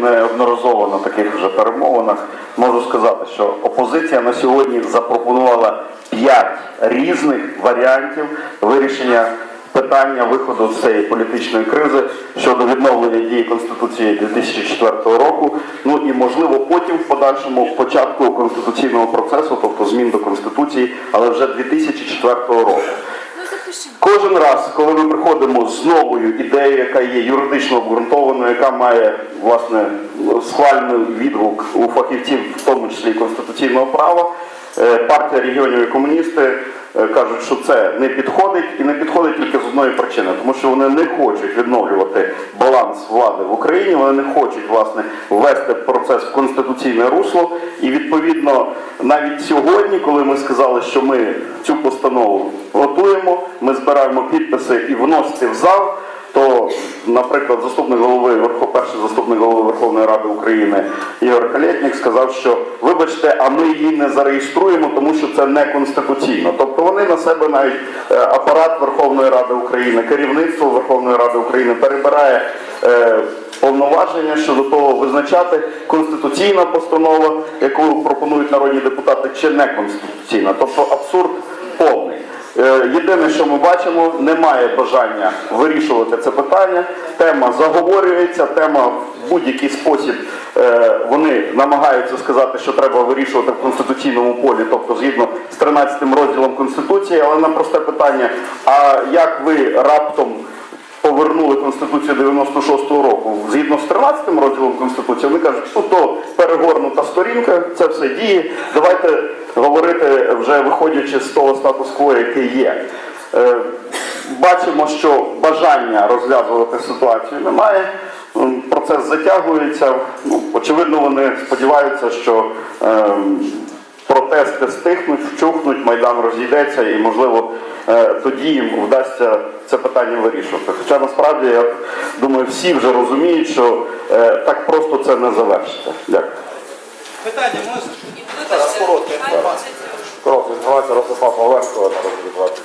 неодноразово на таких вже перемовинах. Можу сказати, що опозиція на сьогодні запропонувала п'ять різних варіантів вирішення питання виходу з цієї політичної кризи щодо відновлення дії Конституції 2004 року. Ну і можливо потім в подальшому початку конституційного процесу, тобто змін до конституції, але вже 2004 року. Ну запишемо. Кожен раз, коли ми приходимо з новою ідеєю, яка є юридично обґрунтованою, яка має власне схвальний відгук у фахівців, в тому числі конституційного права, е, партія регіонів і комуністи е, кажуть, що це не підходить і не підходить тільки з одної причини, тому що вони не хочуть відновлювати баланс влади в Україні, вони не хочуть власне ввести процес в конституційне русло. І відповідно навіть сьогодні, коли ми сказали, що ми цю постанову готуємо, ми збираємо підписи і вносити в зал. То, наприклад, заступник голови перший заступник голови Верховної Ради України Ігор Калєтнік сказав, що вибачте, а ми її не зареєструємо, тому що це не конституційно. Тобто вони на себе навіть е, апарат Верховної Ради України, керівництво Верховної Ради України перебирає е, повноваження щодо того визначати конституційна постанова, яку пропонують народні депутати, чи не конституційна. Тобто абсурд Єдине, що ми бачимо, немає бажання вирішувати це питання. Тема заговорюється, тема в будь-який спосіб е, вони намагаються сказати, що треба вирішувати в конституційному полі, тобто згідно з 13 розділом Конституції, але на просте питання: а як ви раптом повернули Конституцію 96-го року згідно з 13 розділом Конституції, вони кажуть, що то перегорнута сторінка, це все діє. Давайте говорити вже виходячи з того статус-кво, який є. Е, Бачимо, що бажання розв'язувати ситуацію немає. Процес затягується. Ну, очевидно, вони сподіваються, що ем, протести стихнуть, вчухнуть, майдан розійдеться і, можливо, е, тоді їм вдасться це питання вирішувати. Хоча насправді я думаю, всі вже розуміють, що е, так просто це не завершиться. Дякую. Питання можна? І інформація. Коротко, інформація Ростислав Павленко, народний депутат.